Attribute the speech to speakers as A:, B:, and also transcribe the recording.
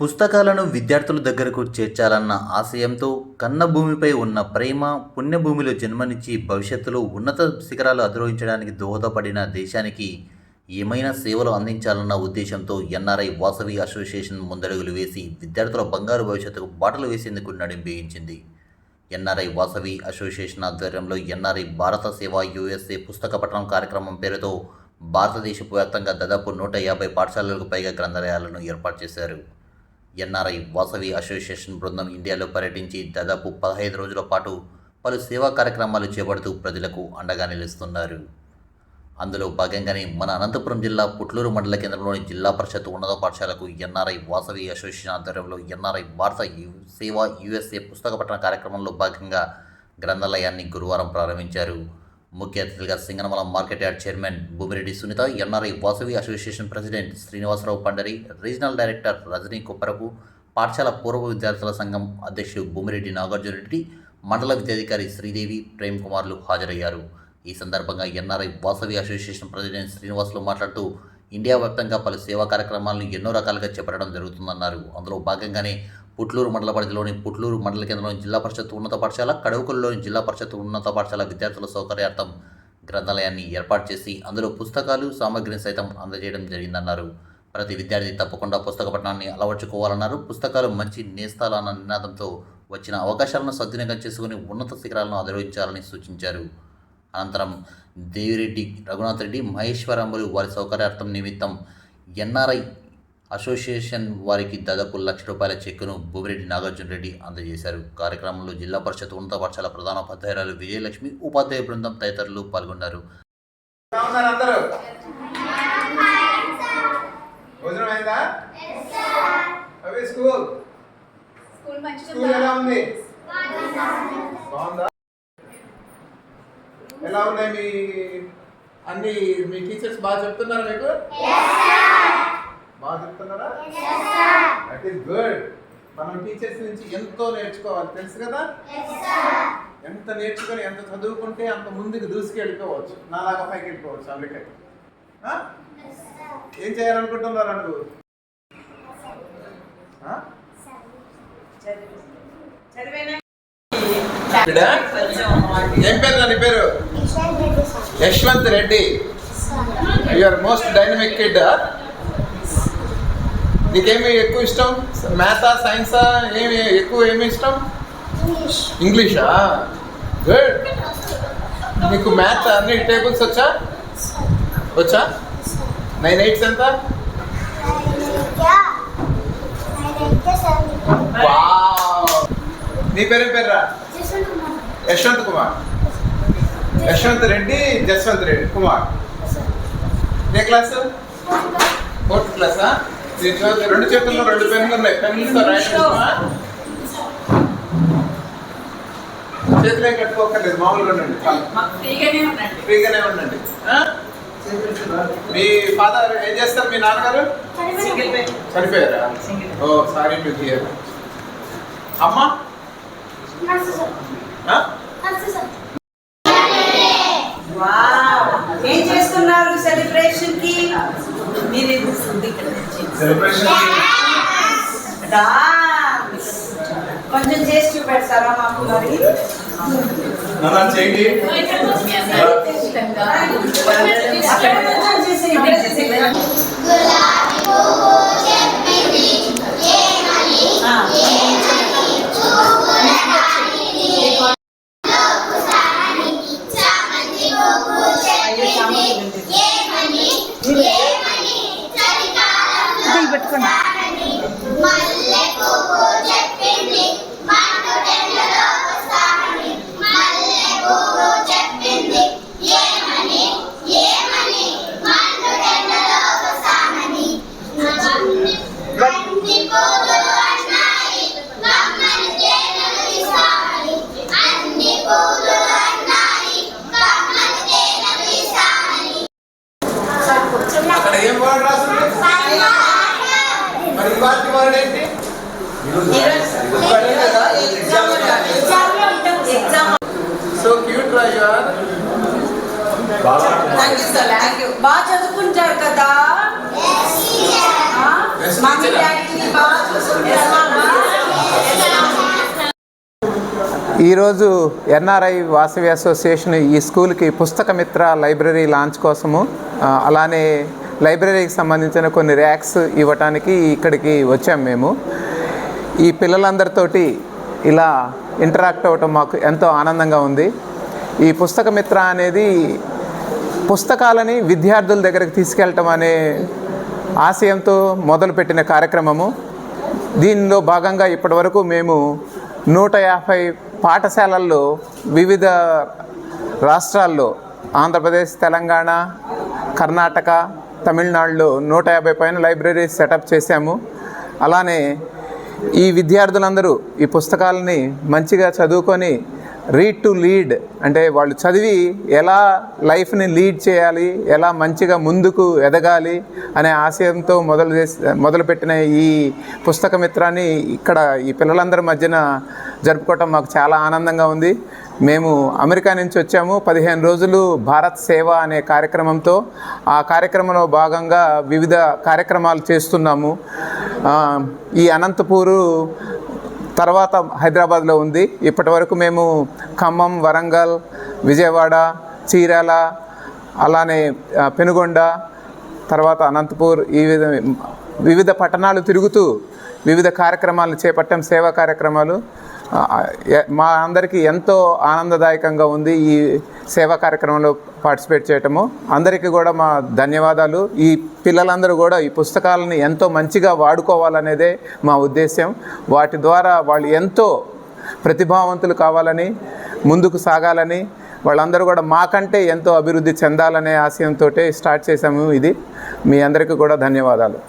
A: పుస్తకాలను విద్యార్థుల దగ్గరకు చేర్చాలన్న ఆశయంతో కన్న భూమిపై ఉన్న ప్రేమ పుణ్యభూమిలో జన్మనిచ్చి భవిష్యత్తులో ఉన్నత శిఖరాలు అధిరోహించడానికి దోహదపడిన దేశానికి ఏమైనా సేవలు అందించాలన్న ఉద్దేశంతో ఎన్ఆర్ఐ వాసవి అసోసియేషన్ ముందడుగులు వేసి విద్యార్థుల బంగారు భవిష్యత్తుకు బాటలు వేసేందుకు నడింపేయించింది. ఎన్ఆర్ఐ వాసవి అసోసియేషన్ ఆధ్వర్యంలో ఎన్ఆర్ఐ భారత సేవ యుఎస్ఏ పుస్తక పఠనం కార్యక్రమం పేరుతో భారతదేశపు వ్యాప్తంగా దాదాపు నూట యాభై పాఠశాలలకు పైగా గ్రంథాలయాలను ఏర్పాటు చేశారు. ఎన్ఆర్ఐ వాసవి అసోసియేషన్ బృందం ఇండియాలో పర్యటించి దాదాపు పదహైదు రోజుల పాటు పలు సేవా కార్యక్రమాలు చేపడుతూ ప్రజలకు అండగా నిలుస్తున్నారు. అందులో భాగంగానే మన అనంతపురం జిల్లా పుట్లూరు మండల కేంద్రంలోని జిల్లా పరిషత్ ఉన్నత పాఠశాలకు ఎన్ఆర్ఐ వాసవి అసోసియేషన్ ఆధ్వర్యంలో ఎన్ఆర్ఐ భారత యు- సేవ యుఎస్ఏ పుస్తక పఠన కార్యక్రమంలో భాగంగా గ్రంథాలయాన్ని గురువారం ప్రారంభించారు. ముఖ్య అతిథిగా Singanamala market yard chairman Bhumireddy Sunitha NRI Vasavi association president Srinivasarao Pandari regional director Rajani కుప్పరకు పాఠశాల పూర్వ విద్యార్థుల సంఘం అధ్యక్షుడు భూమిరెడ్డి నాగార్జునరెడ్డి మండల విద్యాధికారి శ్రీదేవి ప్రేమ్ కుమార్లు హాజరయ్యారు. ఈ సందర్భంగా NRI Vasavi association president Srinivasulu మాట్లాడుతూ ఇండియా వ్యాప్తంగా పలు సేవా కార్యక్రమాలను ఎన్నో రకాలుగా చేపట్టడం జరుగుతుందన్నారు. అందులో భాగంగానే పుట్లూరు మండల పరిధిలోని పుట్లూరు మండల కేంద్రంలోని జిల్లా పరిషత్ ఉన్నత పాఠశాల కడవకుల్లోని జిల్లా పరిషత్ ఉన్నత పాఠశాల విద్యార్థుల సౌకర్యార్థం గ్రంథాలయాన్ని ఏర్పాటు చేసి అందులో పుస్తకాలు సామగ్రిని సైతం అందజేయడం జరిగిందన్నారు. ప్రతి విద్యార్థి తప్పకుండా పుస్తక పఠనాన్ని అలవర్చుకోవాలన్నారు. పుస్తకాలు మంచి నేస్తాలన్న నినాదంతో వచ్చిన అవకాశాలను సద్వినియోగం చేసుకుని ఉన్నత శిఖరాలను అధిరోహించాలని సూచించారు. అనంతరం దేవిరెడ్డి రఘునాథ్ రెడ్డి మహేశ్వరంబులు వారి సౌకర్యార్థం నిమిత్తం ఎన్ఆర్ఐ అసోసియేషన్ వారికి దాదాపు లక్ష రూపాయల చెక్కును భూమిరెడ్డి నాగార్జున రెడ్డి అందజేశారు. కార్యక్రమంలో జిల్లా పరిషత్ ఉన్నత పాఠశాల ప్రధానోపాధ్యాయురాలు విజయలక్ష్మి ఉపాధ్యాయ బృందం తదితరులు పాల్గొన్నారు.
B: ఎలా ఉన్నాయి మీ అన్ని మీ టీచర్స్ బాగా చెప్తున్నారా మీకు? బాగా చెప్తున్నారా? దట్ ఈస్ గుడ్ మనం టీచర్స్ నుంచి ఎంతో నేర్చుకోవాలి. తెలుసు కదా? ఎంత నేర్చుకొని ఎంత చదువుకుంటే అంత ముందుకు దూసుకెళ్ళిపోవచ్చు. నాలాగా పైకి వెళ్ళిపోవచ్చు ఆ? ఏం చేయాలనుకుంటున్నారు నువ్వు? ఏం పేరు నా నీ పేరు? Yashwanth Reddy your most dynamic kid నీకేమి ఎక్కువ ఇష్టం? మ్యాథా సైన్సా? ఏమి ఎక్కువ ఏమి ఇష్టం? ఇంగ్లీషా. గుడ్ నీకు మ్యాథ్ అన్ని టేబుల్స్ వచ్చా? వచ్చా? నైన్ ఎయిట్స్ ఎంత? వావ్ నీ పేరు పేర్రా? యశ్వంత్ కుమార్. యశ్వంత్ రెడ్డి జస్వంత్ రెడ్డి కుమార్. ఏ క్లాస్. ఫోర్త్ క్లాసా? రెండు చేతుల్లో రెండు పెన్నులు ఉన్నాయి. పెన్నులతో రాయడం. చేతులే కట్టుకోకర్లేదు మామూలుగా ఉండండి. ఫ్రీగానే ఉండండి? మీ ఫాదర్ ఏం చేస్తారు మీ నాన్నగారు? చనిపోయారా? ఓ సారీ టు హియర్ అమ్మ!
C: ఏం చేస్తున్నారు సెలబ్రేషన్కి మీరు కొంచెం చేసి చూపెడతారా మాకు మరి?
B: నాన్న చేయండి.
C: పెట్టుకోండి.
B: ఈరోజు ఎన్ఆర్ఐ వాసవి అసోసియేషన్ ఈ స్కూల్కి పుస్తకమిత్ర లైబ్రరీ లాంచ్ కోసము అలానే లైబ్రరీకి సంబంధించిన కొన్ని ర్యాక్స్ ఇవ్వటానికి ఇక్కడికి వచ్చాం మేము. ఈ పిల్లలందరితోటి ఇలా ఇంటరాక్ట్ అవ్వటం మాకు ఎంతో ఆనందంగా ఉంది. ఈ పుస్తకమిత్ర అనేది పుస్తకాలని విద్యార్థుల దగ్గరకు తీసుకెళ్ళటం అనే ఆశయంతో మొదలుపెట్టిన కార్యక్రమము. దీనిలో భాగంగా ఇప్పటివరకు మేము నూట యాభై పాఠశాలల్లో వివిధ రాష్ట్రాల్లో ఆంధ్రప్రదేశ్ తెలంగాణ కర్ణాటక తమిళనాడులో నూట యాభై పైన లైబ్రరీ సెటప్ చేశాము. అలానే ఈ విద్యార్థులందరూ ఈ పుస్తకాలని మంచిగా చదువుకొని రీడ్ టు లీడ్ అంటే వాళ్ళు చదివి ఎలా లైఫ్ని లీడ్ చేయాలి ఎలా మంచిగా ముందుకు ఎదగాలి అనే ఆశయంతో మొదలు చేసి మొదలుపెట్టిన ఈ పుస్తక మిత్రాన్ని ఇక్కడ ఈ పిల్లలందరి మధ్యన జరుపుకోవటం మాకు చాలా ఆనందంగా ఉంది. మేము అమెరికా నుంచి వచ్చాము. పదిహేను రోజులు భారత్ సేవ అనే కార్యక్రమంతో ఆ కార్యక్రమంలో భాగంగా వివిధ కార్యక్రమాలు చేస్తున్నాము. ఈ అనంతపూరు తర్వాత హైదరాబాద్లో ఉంది. ఇప్పటి వరకు మేము ఖమ్మం వరంగల్ విజయవాడ చీరాల అలానే పెనుగొండ తర్వాత అనంతపూర్ ఈ విధ వివిధ పట్టణాలు తిరుగుతూ వివిధ కార్యక్రమాలు చేపట్టాం సేవా కార్యక్రమాలు. మా అందరికీ ఎంతో ఆనందదాయకంగా ఉంది ఈ సేవా కార్యక్రమంలో పార్టిసిపేట్ చేయటము. అందరికీ కూడా మా ధన్యవాదాలు. ఈ పిల్లలందరూ కూడా ఈ పుస్తకాలను ఎంతో మంచిగా వాడుకోవాలనేదే మా ఉద్దేశం వాటి ద్వారా వాళ్ళు ఎంతో ప్రతిభావంతులు కావాలని ముందుకు సాగాలని వాళ్ళందరూ కూడా మాకంటే ఎంతో అభివృద్ధి చెందాలనే ఆశయంతో స్టార్ట్ చేశాము ఇది. మీ అందరికీ కూడా ధన్యవాదాలు.